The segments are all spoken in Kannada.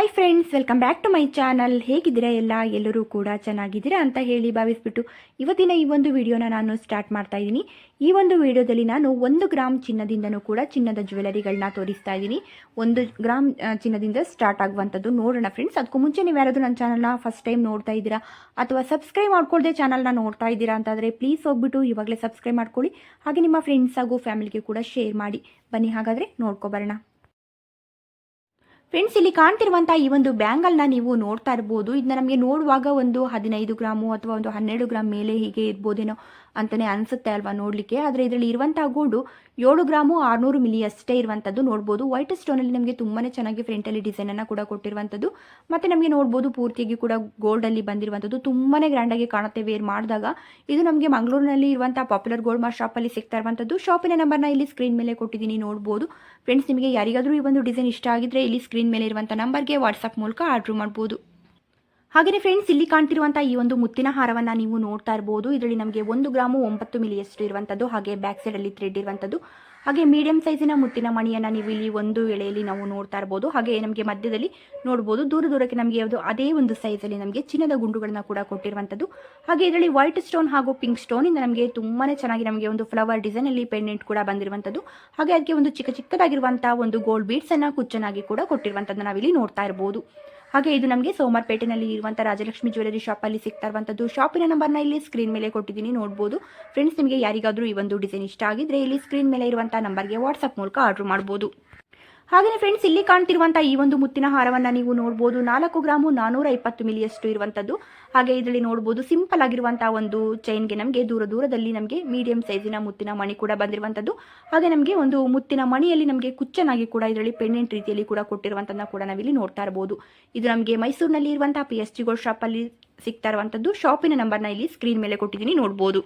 Hi friends welcome back to my channel ಹೇಗಿದ್ದೀರಾ ಎಲ್ಲ? ಎಲ್ಲರೂ ಕೂಡ ಚೆನ್ನಾಗಿದ್ದೀರಾ ಅಂತ ಹೇಳಿ ಭಾವಿಸ್ಬಿಟ್ಟು ಇವತ್ತಿನ ಈ ಒಂದು ವಿಡಿಯೋನ ನಾನು ಸ್ಟಾರ್ಟ್ ಮಾಡ್ತಾ ಇದ್ದೀನಿ. ಈ ಒಂದು ವಿಡಿಯೋದಲ್ಲಿ ನಾನು ಒಂದು ಗ್ರಾಮ್ ಚಿನ್ನದಿಂದನೂ ಕೂಡ ಚಿನ್ನದ ಜ್ಯುವೆಲರಿಗಳನ್ನ ತೋರಿಸ್ತಾ ಇದ್ದೀನಿ. ಒಂದು ಗ್ರಾಮ್ ಚಿನ್ನದಿಂದ ಸ್ಟಾರ್ಟ್ ಆಗುವಂಥದ್ದು ನೋಡೋಣ ಫ್ರೆಂಡ್ಸ್ ಅದಕ್ಕೂ ಮುಂಚೆ ನೀವು ಯಾರಾದರೂ ನನ್ನ ಚಾನಲ್ನ ಫಸ್ಟ್ ಟೈಮ್ ನೋಡ್ತಾ ಇದ್ದೀರಾ ಅಥವಾ ಸಬ್ಸ್ಕ್ರೈಬ್ ಮಾಡ್ಕೊಳ್ದೆ ಚಾನಲ್ನ ನೋಡ್ತಾ ಇದ್ದೀರಾ ಅಂತಾದರೆ ಪ್ಲೀಸ್ ಹೋಗ್ಬಿಟ್ಟು ಇವಾಗಲೇ ಸಬ್ಸ್ಕ್ರೈಬ್ ಮಾಡ್ಕೊಳ್ಳಿ. ಹಾಗೆ ನಿಮ್ಮ ಫ್ರೆಂಡ್ಸ್ ಹಾಗೂ ಫ್ಯಾಮಿಲಿಗೆ ಕೂಡ ಶೇರ್ ಮಾಡಿ. ಬನ್ನಿ ಹಾಗಾದರೆ ನೋಡ್ಕೊಬರೋಣ ಫ್ರೆಂಡ್ಸ್ ಇಲ್ಲಿ ಕಾಣ್ತಿರುವಂತಹ ಈ ಒಂದು ಬ್ಯಾಂಗಲ್ನ ನೀವು ನೋಡ್ತಾ ಇರ್ಬೋದು. ಇದನ್ನ ನಮಗೆ ನೋಡುವಾಗ ಒಂದು ಹದಿನೈದು ಗ್ರಾಮು ಅಥವಾ ಒಂದು ಹನ್ನೆರಡು ಗ್ರಾಮ್ ಮೇಲೆ ಹೀಗೆ ಇರ್ಬೋದೇನೋ. ಅಂತಲೇ ಅನಿಸುತ್ತೆ ಅಲ್ವಾ ನೋಡಲಿಕ್ಕೆ. ಆದರೆ ಇದರಲ್ಲಿ ಇರುವಂಥ ಗೋಲ್ಡು ಏಳು ಗ್ರಾಮು ಆರುನೂರು ಮಿಲಿ ಅಷ್ಟೇ ಇರುವಂಥದ್ದು ನೋಡ್ಬೋದು. ವೈಟ್ ಸ್ಟೋನಲ್ಲಿ ನಮಗೆ ತುಂಬಾ ಚೆನ್ನಾಗಿ ಫ್ರಂಟಲ್ಲಿ ಡಿಸೈನನ್ನು ಕೂಡ ಕೊಟ್ಟಿರುವಂಥದ್ದು ಮತ್ತು ನಮಗೆ ನೋಡ್ಬೋದು ಪೂರ್ತಿಯಾಗಿ ಕೂಡ ಗೋಲ್ಡಲ್ಲಿ ಬಂದಿರುವಂಥದ್ದು ತುಂಬಾ ಗ್ರ್ಯಾಂಡಾಗಿ ಕಾಣುತ್ತೆ ವೇರ್ ಮಾಡಿದಾಗ. ಇದು ನಮಗೆ ಮಂಗಳೂರಿನಲ್ಲಿ ಇರುವಂಥ ಪಾಪ್ಯುಲರ್ ಗೋಲ್ಡ್ ಮಾರ್ ಶಾಪಲ್ಲಿ ಸಿಗ್ತಾ ಇರುವಂಥದ್ದು ಶಾಪಿನ ನಂಬರ್ನ ಇಲ್ಲಿ ಸ್ಕ್ರೀನ್ ಮೇಲೆ ಕೊಟ್ಟಿದ್ದೀನಿ ನೋಡ್ಬೋದು. ಫ್ರೆಂಡ್ಸ್ ನಿಮಗೆ ಯಾರಿಗಾದರೂ ಈ ಒಂದು ಡಿಸೈನ್ ಇಷ್ಟ ಆಗಿದ್ರೆ ಇಲ್ಲಿ ಸ್ಕ್ರೀನ್ ಮೇಲೆ ಇರುವಂಥ ನಂಬರ್ಗೆ ವಾಟ್ಸಪ್ ಮೂಲಕ ಆರ್ಡ್ರ್ ಮಾಡ್ಬೋದು. ಹಾಗೆಯೇ ಫ್ರೆಂಡ್ಸ್ ಇಲ್ಲಿ ಕಾಣ್ತಿರುವಂಥ ಈ ಒಂದು ಮುತ್ತಿನ ಹಾರವನ್ನ ನೀವು ನೋಡ್ತಾ ಇರಬಹುದು ಇದರಲ್ಲಿ ನಮಗೆ ಒಂದು ಗ್ರಾಮು ಒಂಬತ್ತು ಮಿಲಿಯಷ್ಟು ಇರುವಂತದ್ದು, ಹಾಗೆ ಬ್ಯಾಕ್ ಸೈಡ್ ಅಲ್ಲಿ ಥ್ರೆಡ್ ಇರುವಂತದ್ದು. ಹಾಗೆ ಮೀಡಿಯಂ ಸೈಜಿನ ಮುತ್ತಿನ ಮಣಿಯನ್ನ ನೀವು ಇಲ್ಲಿ ಒಂದು ಎಳೆಯಲ್ಲಿ ನಾವು ನೋಡ್ತಾ ಇರಬಹುದು ಹಾಗೆ ನಮಗೆ ಮಧ್ಯದಲ್ಲಿ ನೋಡಬಹುದು ದೂರ ದೂರಕ್ಕೆ ನಮಗೆ ಯಾವುದು ಅದೇ ಒಂದು ಸೈಜಲ್ಲಿ ನಮಗೆ ಚಿನ್ನದ ಗುಂಡುಗಳನ್ನ ಕೂಡ ಕೊಟ್ಟಿರುವಂತದ್ದು. ಹಾಗೆ ಇದರಲ್ಲಿ ವೈಟ್ ಸ್ಟೋನ್ ಹಾಗೂ ಪಿಂಕ್ ಸ್ಟೋನಿಂದ ನಮಗೆ ತುಂಬಾನೇ ಚೆನ್ನಾಗಿ ನಮಗೆ ಒಂದು ಫ್ಲವರ್ ಡಿಸೈನ್ ಅಲ್ಲಿ ಪೆಂಡೆಂಟ್ ಕೂಡ ಬಂದಿರುವಂತದ್ದು. ಹಾಗೆ ಅದಕ್ಕೆ ಒಂದು ಚಿಕ್ಕ ಚಿಕ್ಕದಾಗಿರುವಂತಹ ಒಂದು ಗೋಲ್ಡ್ ಬೀಡ್ಸನ್ನು ಕುಚ್ಚನಾಗಿ ಕೂಡ ಕೊಟ್ಟಿರುವಂಥದ್ದು ನಾವಿಲ್ಲಿ ನೋಡ್ತಾ ಇರ್ಬೋದು. ಹಾಗೆ ಇದು ನಮಗೆ ಸೋಮಾರ್ಪೇಟೆನಲ್ಲಿ ಇರುವಂಥ ರಾಜಲಕ್ಷ್ಮಿ ಜ್ಯುವೆಲರಿ ಶಾಪಲ್ಲಿ ಸಿಗ್ತಾ ಇರುವಂಥದ್ದು ಶಾಪಿನ ನಂಬರ್ನ ಇಲ್ಲಿ ಸ್ಕ್ರೀನ್ ಮೇಲೆ ಕೊಟ್ಟಿದ್ದೀನಿ, ನೋಡ್ಬೋದು. ಫ್ರೆಂಡ್ಸ್ ನಿಮಗೆ ಯಾರಿಗಾದರೂ ಈ ಒಂದು ಡಿಸೈನ್ ಇಷ್ಟ ಆಗಿದ್ರೆ ಇಲ್ಲಿ ಸ್ಕ್ರೀನ್ ಮೇಲೆ ಇರುವಂಥ ನಂಬರ್ಗೆ ವಾಟ್ಸಪ್ ಮೂಲಕ ಆರ್ಡರ್ ಮಾಡ್ಬೋದು. ಹಾಗೆಯೇ ಫ್ರೆಂಡ್ಸ್ ಇಲ್ಲಿ ಕಾಣ್ತಿರುವಂಥ ಈ ಒಂದು ಮುತ್ತಿನ ಹಾರವನ್ನ ನೀವು ನೋಡಬಹುದು ನಾಲ್ಕು ಗ್ರಾಮು ನಾನೂರ ಇಪ್ಪತ್ತು ಮಿಲಿಯಷ್ಟು ಇರುವಂಥದ್ದು ಹಾಗೆ ಇದರಲ್ಲಿ ನೋಡಬಹುದು ಸಿಂಪಲ್ ಆಗಿರುವಂತಹ ಒಂದು ಚೈನ್ಗೆ ನಮಗೆ ದೂರ ದೂರದಲ್ಲಿ ನಮಗೆ ಮೀಡಿಯಂ ಸೈಜಿನ ಮುತ್ತಿನ ಮಣಿ ಕೂಡ ಬಂದಿರುವಂಥದ್ದು ಹಾಗೆ ನಮಗೆ ಒಂದು ಮುತ್ತಿನ ಮಣಿಯಲ್ಲಿ ನಮಗೆ ಕುಚ್ಚನಾಗಿ ಕೂಡ ಇದರಲ್ಲಿ ಪೆಂಡೆಂಟ್ ರೀತಿಯಲ್ಲಿ ಕೂಡ ಕೊಟ್ಟಿರುವಂಥದ್ದನ್ನ ಕೂಡ ನಾವಿಲ್ಲಿ ನೋಡ್ತಾ ಇರಬಹುದು ಇದು ನಮಗೆ ಮೈಸೂರಿನಲ್ಲಿ ಇರುವಂತಹ ಪಿ ಎಸ್ ಜಿ ಗೋಲ್ಡ್ ಶಾಪಲ್ಲಿ ಸಿಗ್ತಾ ಇರುವಂಥದ್ದು ಶಾಪಿನ ನಂಬರ್ನ ಇಲ್ಲಿ ಸ್ಕ್ರೀನ್ ಮೇಲೆ ಕೊಟ್ಟಿದ್ದೀನಿ, ನೋಡ್ಬೋದು.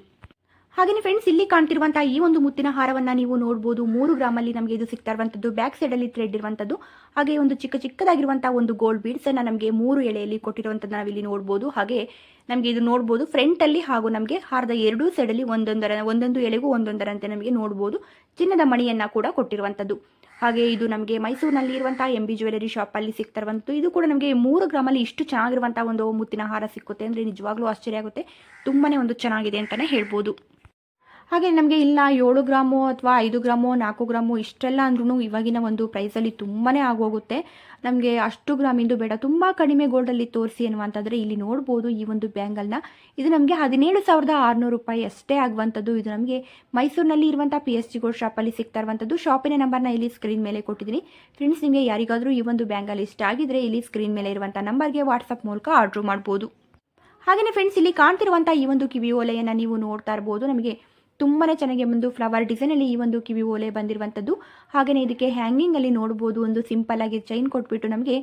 ಹಾಗೆಯೇ ಫ್ರೆಂಡ್ಸ್ ಇಲ್ಲಿ ಕಾಣ್ತಿರುವಂತಹ ಈ ಒಂದು ಮುತ್ತಿನ ಹಾರವನ್ನು ನೀವು ನೋಡಬಹುದು ಮೂರು ಗ್ರಾಮಲ್ಲಿ ನಮಗೆ ಇದು ಸಿಗ್ತಾ ಇರುವಂಥದ್ದು. ಬ್ಯಾಕ್ ಸೈಡಲ್ಲಿ ಥ್ರೆಡ್ ಇರುವಂಥದ್ದು. ಹಾಗೆ ಒಂದು ಚಿಕ್ಕ ಚಿಕ್ಕದಾಗಿರುವಂತಹ ಒಂದು ಗೋಲ್ಡ್ ಬೀಡ್ಸನ್ನು ನಮಗೆ ಮೂರು ಎಳೆಯಲ್ಲಿ ಕೊಟ್ಟಿರುವಂತದ್ದು ನಾವಿಲ್ಲಿ ನೋಡಬಹುದು ಹಾಗೆ ನಮಗೆ ಇದು ನೋಡ್ಬೋದು ಫ್ರಂಟಲ್ಲಿ ಹಾಗೂ ನಮಗೆ ಹಾರದ ಎರಡೂ ಸೈಡಲ್ಲಿ ಒಂದೊಂದರ, ಒಂದೊಂದು ಎಳೆಗೂ ಒಂದೊಂದರಂತೆ ನಮಗೆ ನೋಡಬಹುದು ಚಿನ್ನದ ಮಣಿಯನ್ನ ಕೂಡ ಕೊಟ್ಟಿರುವಂಥದ್ದು. ಹಾಗೆ ಇದು ನಮಗೆ ಮೈಸೂರಿನಲ್ಲಿ ಇರುವಂತಹ ಎಂ ಬಿ ಜ್ಯುವೆಲರಿ ಅಲ್ಲಿ ಸಿಗ್ತಾ ಇದು ಕೂಡ ನಮಗೆ ಮೂರು ಗ್ರಾಮಲ್ಲಿ ಇಷ್ಟು ಚೆನ್ನಾಗಿರುವಂತಹ ಒಂದು ಮುತ್ತಿನ ಹಾರ ಸಿಕ್ಕುತ್ತೆ ಅಂದ್ರೆ ನಿಜವಾಗ್ಲೂ ಆಶ್ಚರ್ಯ ಆಗುತ್ತೆ. ತುಂಬಾನೇ ಒಂದು ಚೆನ್ನಾಗಿದೆ ಅಂತಾನೆ ಹೇಳ್ಬೋದು. ಹಾಗೆ ನಮಗೆ ಇಲ್ಲ ಏಳು ಗ್ರಾಮು ಅಥವಾ ಐದು ಗ್ರಾಮು ನಾಲ್ಕು ಗ್ರಾಮು ಇಷ್ಟೆಲ್ಲ ಅಂದ್ರೂ ಇವಾಗಿನ ಒಂದು ಪ್ರೈಸಲ್ಲಿ ತುಂಬಾ ಆಗೋಗುತ್ತೆ. ನಮಗೆ ಅಷ್ಟು ಗ್ರಾಮಿಂದು ಬೇಡ. ತುಂಬ ಕಡಿಮೆ ಗೋಲ್ಡಲ್ಲಿ ತೋರಿಸಿ ಅನ್ನುವಂಥದ್ರೆ ಇಲ್ಲಿ ನೋಡ್ಬೋದು ಈ ಒಂದು ಬ್ಯಾಂಗಲ್ನ ಇದು ನಮಗೆ ಹದಿನೇಳು ಸಾವಿರದ ಆರುನೂರು ರೂಪಾಯಿ ಅಷ್ಟೇ ಆಗುವಂಥದ್ದು. ಇದು ನಮಗೆ ಮೈಸೂರಿನಲ್ಲಿ ಇರುವಂಥ ಪಿ ಎಸ್ ಜಿ ಗೋಲ್ಡ್ ಶಾಪಲ್ಲಿ ಸಿಗ್ತಾ ಇರುವಂಥದ್ದು. ಶಾಪಿನ ನಂಬರ್ನ ಇಲ್ಲಿ ಸ್ಕ್ರೀನ್ ಮೇಲೆ ಕೊಟ್ಟಿದ್ದೀನಿ. ಫ್ರೆಂಡ್ಸ್ ನಿಮಗೆ ಯಾರಿಗಾದರೂ ಈ ಒಂದು ಬ್ಯಾಂಗಲ್ ಇಷ್ಟ ಆಗಿದ್ರೆ ಇಲ್ಲಿ ಸ್ಕ್ರೀನ್ ಮೇಲೆ ಇರುವಂಥ ನಂಬರ್ಗೆ ವಾಟ್ಸಪ್ ಮೂಲಕ ಆರ್ಡ್ರ್ ಮಾಡ್ಬೋದು. ಹಾಗೆಯೇ ಫ್ರೆಂಡ್ಸ್ ಇಲ್ಲಿ ಕಾಣ್ತಿರುವಂಥ ಈ ಒಂದು ಕಿವಿ ಒಲೆಯನ್ನು ನೀವು ನೋಡ್ತಾ ಇರ್ಬೋದು. ನಮಗೆ ತುಂಬಾ ಚೆನ್ನಾಗಿ ಒಂದು ಫ್ಲವರ್ ಡಿಸೈನಲ್ಲಿ ಈ ಒಂದು ಕಿವಿ ಓಲೆ ಬಂದಿರುವಂಥದ್ದು ಹಾಗೆಯೇ ಇದಕ್ಕೆ ಹ್ಯಾಂಗಿಂಗಲ್ಲಿ ನೋಡ್ಬೋದು, ಒಂದು ಸಿಂಪಲ್ ಆಗಿ ಚೈನ್ ಕೊಟ್ಬಿಟ್ಟು ನಮಗೆ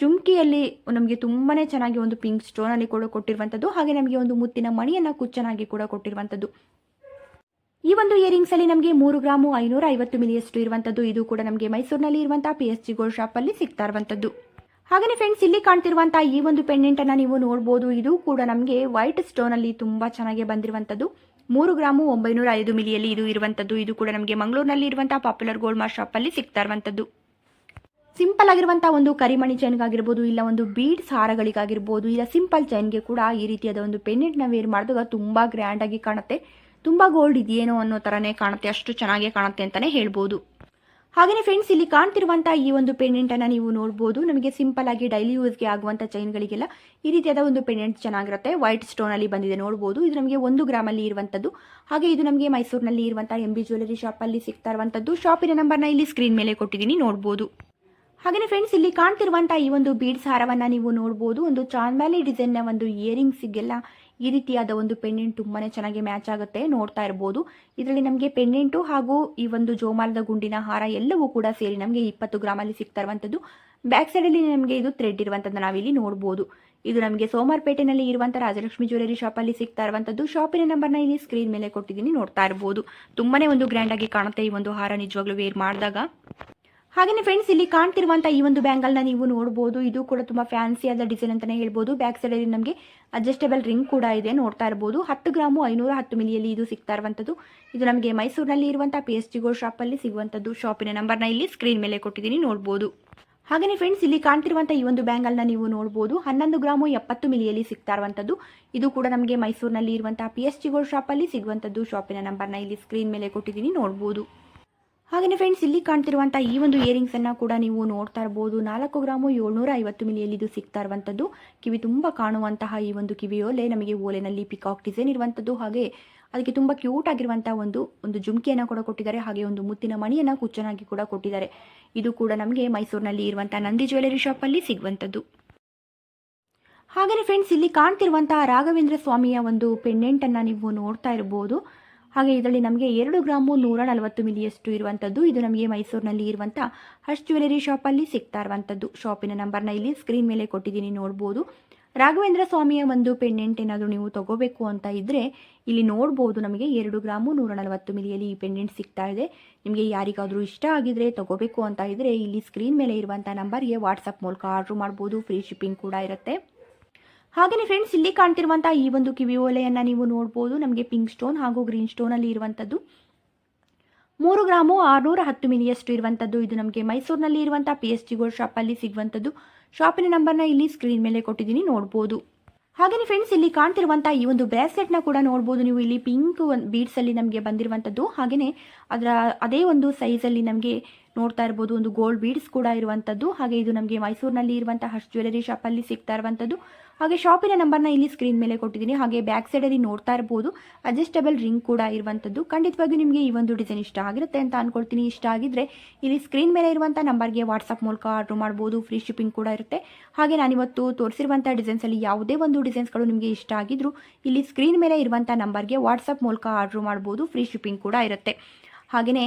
ಜುಮ್ಕಿಯಲ್ಲಿ ನಮಗೆ ತುಂಬಾ ಚೆನ್ನಾಗಿ ಒಂದು ಪಿಂಕ್ ಸ್ಟೋನಲ್ಲಿ ಕೂಡ ಕೊಟ್ಟಿರುವಂಥದ್ದು ಹಾಗೆ ನಮಗೆ ಒಂದು ಮುತ್ತಿನ ಮಣಿಯನ್ನು ಕುಚ್ಚನಾಗಿ ಕೂಡ ಕೊಟ್ಟಿರುವಂಥದ್ದು ಈ ಒಂದು ಇಯರಿಂಗ್ಸಲ್ಲಿ ನಮಗೆ ಮೂರು ಗ್ರಾಮು ಐನೂರ ಐವತ್ತು ಮಿಲಿಯಷ್ಟು ಇರುವಂಥದ್ದು ಇದು ಕೂಡ ನಮಗೆ ಮೈಸೂರಿನಲ್ಲಿ ಇರುವಂಥ ಪಿ ಎಸ್ ಜಿ ಗೋಲ್ಡ್ ಶಾಪಲ್ಲಿ ಸಿಗ್ತಾ ಇರುವಂಥದ್ದು ಹಾಗೆಯೇ ಫ್ರೆಂಡ್ಸ್ ಇಲ್ಲಿ ಕಾಣ್ತಿರುವಂಥ ಈ ಒಂದು ಪೆಂಡೆಂಟನ್ನು ನೀವು ನೋಡ್ಬೋದು. ಇದು ಕೂಡ ನಮಗೆ ವೈಟ್ ಸ್ಟೋನಲ್ಲಿ ತುಂಬ ಚೆನ್ನಾಗಿ ಬಂದಿರುವಂಥದ್ದು ಮೂರು ಗ್ರಾಮು ಒಂಬೈನೂರ ಐದು ಮಿಲಿಯಲ್ಲಿ ಇದು ಇರುವಂಥದ್ದು ಇದು ಕೂಡ ನಮಗೆ ಮಂಗಳೂರಿನಲ್ಲಿ ಇರುವಂಥ ಪಾಪ್ಯುಲರ್ ಗೋಲ್ಡ್ ಮಾರ್ ಅಲ್ಲಿ ಸಿಗ್ತಾ ಇರುವಂಥದ್ದು ಸಿಂಪಲ್ ಆಗಿರುವಂತಹ ಒಂದು ಕರಿಮಣಿ ಚೈನ್ ಚೈನ್ಗಾಗಿರ್ಬೋದು ಇಲ್ಲ ಒಂದು ಬೀಡ್ ಹಾರಗಳಿಗಾಗಿರ್ಬೋದು ಇಲ್ಲ ಸಿಂಪಲ್ ಚೈನ್ಗೆ ಕೂಡ ಈ ರೀತಿಯಾದ ಒಂದು ಪೆಂಡೆಂಟ್ನ ವೇರ್ ಮಾಡಿದಾಗ ತುಂಬಾ ಗ್ರ್ಯಾಂಡ್ ಆಗಿ ಕಾಣುತ್ತೆ. ತುಂಬಾ ಗೋಲ್ಡ್ ಇದೆಯೇನೋ ಅನ್ನೋ ತರನೇ ಕಾಣುತ್ತೆ, ಅಷ್ಟು ಚೆನ್ನಾಗಿ ಕಾಣುತ್ತೆ ಅಂತಾನೆ ಹೇಳ್ಬೋದು. ಹಾಗೆಯೇ ಫ್ರೆಂಡ್ಸ್ ಇಲ್ಲಿ ಕಾಣ್ತಿರುವಂತಹ ಈ ಒಂದು ಪೆಂಡೆಂಟನ್ನು ನೀವು ನೋಡಬಹುದು ನಮಗೆ ಸಿಂಪಲ್ ಆಗಿ ಡೈಲಿ ಯೂಸ್ಗೆ ಚೈನ್ ಗಳಿಗೆಲ್ಲ ಈ ರೀತಿಯಾದ ಒಂದು ಪೆಂಡೆಂಟ್ ಚೆನ್ನಾಗಿರುತ್ತೆ. ವೈಟ್ ಸ್ಟೋನ್ ಅಲ್ಲಿ ಬಂದಿದೆ ನೋಡಬಹುದು ಇದು ನಮಗೆ ಒಂದು ಗ್ರಾಮಲ್ಲಿ ಇರುವಂತದ್ದು. ಹಾಗೆ ಇದು ನಮಗೆ ಮೈಸೂರಿನಲ್ಲಿ ಇರುವಂತಹ ಎಂ ಬಿ ಜ್ಯುವೆಲರಿ ಅಲ್ಲಿ ಸಿಗ್ತಾ ಇರುವಂತದ್ದು. ಶಾಪಿನ ನಂಬರ್ನ ಇಲ್ಲಿ ಸ್ಕ್ರೀನ್ ಮೇಲೆ ಕೊಟ್ಟಿದ್ದೀನಿ ನೋಡಬಹುದು ಹಾಗೆಯೇ ಫ್ರೆಂಡ್ಸ್ ಇಲ್ಲಿ ಕಾಣ್ತಿರುವಂತಹ ಈ ಒಂದು ಬೀಡ್ಸ್ ಹಾರವನ್ನು ನೀವು ನೋಡಬಹುದು ಒಂದು ಚಾಂದ್ಮಾಲಿ ಡಿಸೈನ್ನ ಒಂದು ಇಯರಿಂಗ್ಸಿಗೆಲ್ಲ ಈ ರೀತಿಯಾದ ಒಂದು ಪೆಂಡೆಂಟ್ ತುಂಬಾನೇ ಚೆನ್ನಾಗಿ ಮ್ಯಾಚ್ ಆಗುತ್ತೆ, ನೋಡ್ತಾ ಇರಬಹುದು ಇದರಲ್ಲಿ ನಮಗೆ ಪೆಂಡೆಂಟು ಹಾಗೂ ಈ ಒಂದು ಜೋಮಾಲದ ಗುಂಡಿನ ಹಾರ ಎಲ್ಲವೂ ಕೂಡ ಸೇರಿ ನಮಗೆ ಇಪ್ಪತ್ತು ಗ್ರಾಮಲ್ಲಿ ಸಿಗ್ತಾ ಇರುವಂಥದ್ದು ಬ್ಯಾಕ್ ಸೈಡ್ ಅಲ್ಲಿ ನಮಗೆ ಇದು ಥ್ರೆಡ್ ಇರುವಂಥದ್ದು ನಾವಿಲ್ಲಿ ನೋಡಬಹುದು ಇದು ನಮಗೆ ಸೋಮಾರ್ಪೇಟೆನಲ್ಲಿ ಇರುವಂತಹ ರಾಜಲಕ್ಷ್ಮಿ ಜ್ಯುವೆಲರಿ ಅಲ್ಲಿ ಸಿಗ್ತಾ ಇರುವಂಥದ್ದು ಶಾಪಿನ ನಂಬರ್ನ ಇಲ್ಲಿ ಸ್ಕ್ರೀನ್ ಮೇಲೆ ಕೊಟ್ಟಿದ್ದೀನಿ, ನೋಡ್ತಾ ಇರಬಹುದು ತುಂಬಾನೇ ಒಂದು ಗ್ರ್ಯಾಂಡಾಗಿ ಕಾಣುತ್ತೆ ಈ ಒಂದು ಹಾರ ನಿಜವಾಗ್ಲೂ ವೇರ್ ಮಾಡಿದಾಗ. ಹಾಗೆಯೇ ಫ್ರೆಂಡ್ಸ್ ಇಲ್ಲಿ ಕಾಣ್ತಿರುವಂತಹ ಈ ಒಂದು ಬ್ಯಾಂಗಲ್ನ ನೀವು ನೋಡಬಹುದು ಇದು ಕೂಡ ತುಂಬಾ ಫ್ಯಾನ್ಸಿ ಆದ ಡಿಸೈನ್ ಅಂತಾನೆ ಹೇಳ್ಬೋದು. ಬ್ಯಾಕ್ ಸೈಡ್ ಅಲ್ಲಿ ನಮಗೆ ಅಡ್ಜಸ್ಟೇಬಲ್ ರಿಂಗ್ ಕೂಡ ಇದೆ ನೋಡ್ತಾ ಇರಬಹುದು ಹತ್ತು ಗ್ರಾಮು ಐನೂರ ಹತ್ತು ಮಿಲಿಯಲ್ಲಿ ಇದು ಸಿಗ್ತಾ ಇರುವಂಥದ್ದು ಇದು ನಮಗೆ ಮೈಸೂರಿನಲ್ಲಿ ಇರುವಂಥ ಪಿ ಎಸ್ ಗೋಲ್ಡ್ ಅಲ್ಲಿ ಸಿಗುವಂಥದ್ದು ಶಾಪಿನ ನಂಬರ್ನ ಇಲ್ಲಿ ಸ್ಕ್ರೀನ್ ಮೇಲೆ ಕೊಟ್ಟಿದ್ದೀನಿ ನೋಡಬಹುದು ಹಾಗೆಯೇ ಫ್ರೆಂಡ್ಸ್ ಇಲ್ಲಿ ಕಾಣ್ತಿರುವಂತಹ ಈ ಒಂದು ಬ್ಯಾಂಗಲ್ನ ನೀವು ನೋಡಬಹುದು ಹನ್ನೊಂದು ಗ್ರಾಮು ಎಪ್ಪತ್ತು ಮಿಲಿಯಲ್ಲಿ ಸಿಗ್ತಾ ಇರುವಂಥದ್ದು ಇದು ಕೂಡ ನಮಗೆ ಮೈಸೂರಿನಲ್ಲಿ ಇರುವಂತಹ ಪಿ ಎಸ್ ಶಾಪ್ ಅಲ್ಲಿ ಸಿಗುವಂತದ್ದು ಶಾಪಿನ ನಂಬರ್ನ ಇಲ್ಲಿ ಸ್ಕ್ರೀನ್ ಮೇಲೆ ಕೊಟ್ಟಿದ್ದೀನಿ ನೋಡ್ಬೋದು. ಹಾಗೆಯೇ ಫ್ರೆಂಡ್ಸ್ ಇಲ್ಲಿ ಕಾಣ್ತಿರುವಂಥ ಈ ಒಂದು ಇಯರಿಂಗ್ಸನ್ನು ಕೂಡ ನೀವು ನೋಡ್ತಾ ಇರ್ಬೋದು. ನಾಲ್ಕು ಗ್ರಾಮು ಏಳ್ನೂರ ಐವತ್ತು ಮಿಲಿಯಲ್ಲಿ ಇದು ಸಿಗ್ತಾ ಇರುವಂಥದ್ದು ಕಿವಿ ತುಂಬ ಕಾಣುವಂತಹ ಈ ಒಂದು ಕಿವಿಯೋಲೆ ನಮಗೆ ಓಲೆನಲ್ಲಿ ಪಿಕಾಕ್ ಡಿಸೈನ್ ಇರುವಂಥದ್ದು ಹಾಗೆ ಅದಕ್ಕೆ ತುಂಬ ಕ್ಯೂಟ್ ಆಗಿರುವಂಥ ಒಂದು ಒಂದು ಜುಮ್ಕಿಯನ್ನು ಕೂಡ ಕೊಟ್ಟಿದ್ದಾರೆ. ಹಾಗೆ ಒಂದು ಮುತ್ತಿನ ಮಣಿಯನ್ನು ಕುಚ್ಚನಾಗಿ ಕೂಡ ಕೊಟ್ಟಿದ್ದಾರೆ. ಇದು ಕೂಡ ನಮಗೆ ಮೈಸೂರಿನಲ್ಲಿ ಇರುವಂಥ ನಂದಿ ಜ್ಯುವೆಲರಿ ಶಾಪಲ್ಲಿ ಸಿಗುವಂಥದ್ದು ಹಾಗೆಯೇ ಫ್ರೆಂಡ್ಸ್ ಇಲ್ಲಿ ಕಾಣ್ತಿರುವಂತಹ ರಾಘವೇಂದ್ರ ಸ್ವಾಮಿಯ ಒಂದು ಪೆಂಡೆಂಟನ್ನು ನೀವು ನೋಡ್ತಾ ಇರ್ಬೋದು. ಹಾಗೆ ಇದರಲ್ಲಿ ನಮಗೆ ಎರಡು ಗ್ರಾಮು ನೂರ ನಲವತ್ತು ಮಿಲಿಯಷ್ಟು ಇರುವಂಥದ್ದು. ಇದು ನಮಗೆ ಮೈಸೂರಿನಲ್ಲಿ ಇರುವಂಥ ಹರ್ಷ್ ಜ್ಯುವೆಲರಿ ಶಾಪಲ್ಲಿ ಸಿಗ್ತಾ ಇರುವಂಥದ್ದು. ಶಾಪಿನ ನಂಬರ್ನ ಇಲ್ಲಿ ಸ್ಕ್ರೀನ್ ಮೇಲೆ ಕೊಟ್ಟಿದ್ದೀನಿ, ನೋಡ್ಬೋದು. ರಾಘವೇಂದ್ರ ಸ್ವಾಮಿಯ ಒಂದು ಪೆಂಡೆಂಟ್ ಏನಾದರೂ ನೀವು ತಗೋಬೇಕು ಅಂತ ಇದ್ದರೆ ಇಲ್ಲಿ ನೋಡ್ಬೋದು ನಮಗೆ ಎರಡು ಗ್ರಾಮು ನೂರ ನಲವತ್ತು ಮಿಲಿಯಲ್ಲಿ ಈ ಪೆಂಡೆಂಟ್ ಸಿಗ್ತಾ ಇದೆ. ನಿಮಗೆ ಯಾರಿಗಾದರೂ ಇಷ್ಟ ಆಗಿದ್ರೆ ತಗೋಬೇಕು ಅಂತ ಇದ್ದರೆ ಇಲ್ಲಿ ಸ್ಕ್ರೀನ್ ಮೇಲೆ ಇರುವಂಥ ನಂಬರ್ಗೆ ವಾಟ್ಸಪ್ ಮೂಲಕ ಆರ್ಡ್ರ್ ಮಾಡ್ಬೋದು. ಫ್ರೀ ಶಿಪ್ಪಿಂಗ್ ಕೂಡ ಇರುತ್ತೆ. ಹಾಗೆಯೇ ಫ್ರೆಂಡ್ಸ್ ಇಲ್ಲಿ ಕಾಣ್ತಿರುವಂಥ ಈ ಒಂದು ಕಿವಿ ಓಲೆಯನ್ನು ನೀವು ನೋಡ್ಬೋದು. ನಮಗೆ ಪಿಂಕ್ ಸ್ಟೋನ್ ಹಾಗೂ ಗ್ರೀನ್ ಸ್ಟೋನಲ್ಲಿ ಇರುವಂಥದ್ದು ಮೂರು ಗ್ರಾಮು ಆರುನೂರ ಹತ್ತು ಮಿಲಿಯಷ್ಟು ಇರುವಂಥದ್ದು ಇದು ನಮಗೆ ಮೈಸೂರಿನಲ್ಲಿ ಇರುವಂಥ ಪಿ ಎಸ್ ಜಿ ಗೋಲ್ಡ್ ಶಾಪಲ್ಲಿ ಸಿಗುವಂಥದ್ದು ಶಾಪಿನ ನಂಬರ್ನ ಇಲ್ಲಿ ಸ್ಕ್ರೀನ್ ಮೇಲೆ ಕೊಟ್ಟಿದ್ದೀನಿ, ನೋಡ್ಬೋದು. ಹಾಗೆಯೇ ಫ್ರೆಂಡ್ಸ್ ಇಲ್ಲಿ ಕಾಣ್ತಿರುವಂಥ ಈ ಒಂದು ಬ್ರೇಸ್ಲೆಟ್ನ ಕೂಡ ನೋಡ್ಬೋದು. ನೀವು ಇಲ್ಲಿ ಪಿಂಕ್ ಒಂದು ಬೀಡ್ಸಲ್ಲಿ ನಮಗೆ ಬಂದಿರುವಂಥದ್ದು ಹಾಗೆಯೇ ಅದರ ಅದೇ ಒಂದು ಸೈಜಲ್ಲಿ ನಮಗೆ ನೋಡ್ತಾ ಇರ್ಬೋದು. ಒಂದು ಗೋಲ್ಡ್ ಬೀಡ್ಸ್ ಕೂಡ ಇರುವಂಥದ್ದು ಹಾಗೆ ಇದು ನಮಗೆ ಮೈಸೂರಿನಲ್ಲಿ ಇರುವಂಥ ಹರ್ಷ್ ಜ್ಯುವೆಲರಿ ಶಾಪಲ್ಲಿ ಸಿಗ್ತಾ ಇರುವಂಥದ್ದು ಹಾಗೆ ಶಾಪಿನ ನಂಬರ್ನ ಇಲ್ಲಿ ಸ್ಕ್ರೀನ್ ಮೇಲೆ ಕೊಟ್ಟಿದ್ದೀನಿ. ಹಾಗೆ ಬ್ಯಾಕ್ ಸೈಡಲ್ಲಿ ನೋಡ್ತಾ ಇರ್ಬೋದು. ಅಡ್ಜಸ್ಟಬಲ್ ರಿಂಗ್ ಕೂಡ ಇರುವಂಥದ್ದು ಖಂಡಿತವಾಗಿ ನಿಮಗೆ ಈ ಒಂದು ಡಿಸೈನ್ ಇಷ್ಟ ಆಗಿರುತ್ತೆ ಅಂತ ಅನ್ಕೊಳ್ತೀನಿ. ಇಷ್ಟ ಆಗಿದ್ರೆ ಇಲ್ಲಿ ಸ್ಕ್ರೀನ್ ಮೇಲೆ ಇರುವಂಥ ನಂಬರ್ಗೆ ವಾಟ್ಸಪ್ ಮೂಲಕ ಆರ್ಡ್ರ್ ಮಾಡ್ಬೋದು. ಫ್ರೀ ಶಿಪ್ಪಿಂಗ್ ಕೂಡ ಇರುತ್ತೆ. ಹಾಗೆ ನಾನಿವತ್ತು ತೋರಿಸಿರುವಂಥ ಡಿಸೈನ್ಸಲ್ಲಿ ಯಾವುದೇ ಒಂದು ಡಿಸೈನ್ಸ್ಗಳು ನಿಮಗೆ ಇಷ್ಟ ಆಗಿದ್ರು ಇಲ್ಲಿ ಸ್ಕ್ರೀನ್ ಮೇಲೆ ಇರುವಂಥ ನಂಬರ್ಗೆ ವಾಟ್ಸಪ್ ಮೂಲಕ ಆರ್ಡ್ರ್ ಮಾಡ್ಬೋದು. ಫ್ರೀ ಶಿಪ್ಪಿಂಗ್ ಕೂಡ ಇರುತ್ತೆ. ಹಾಗೆಯೇ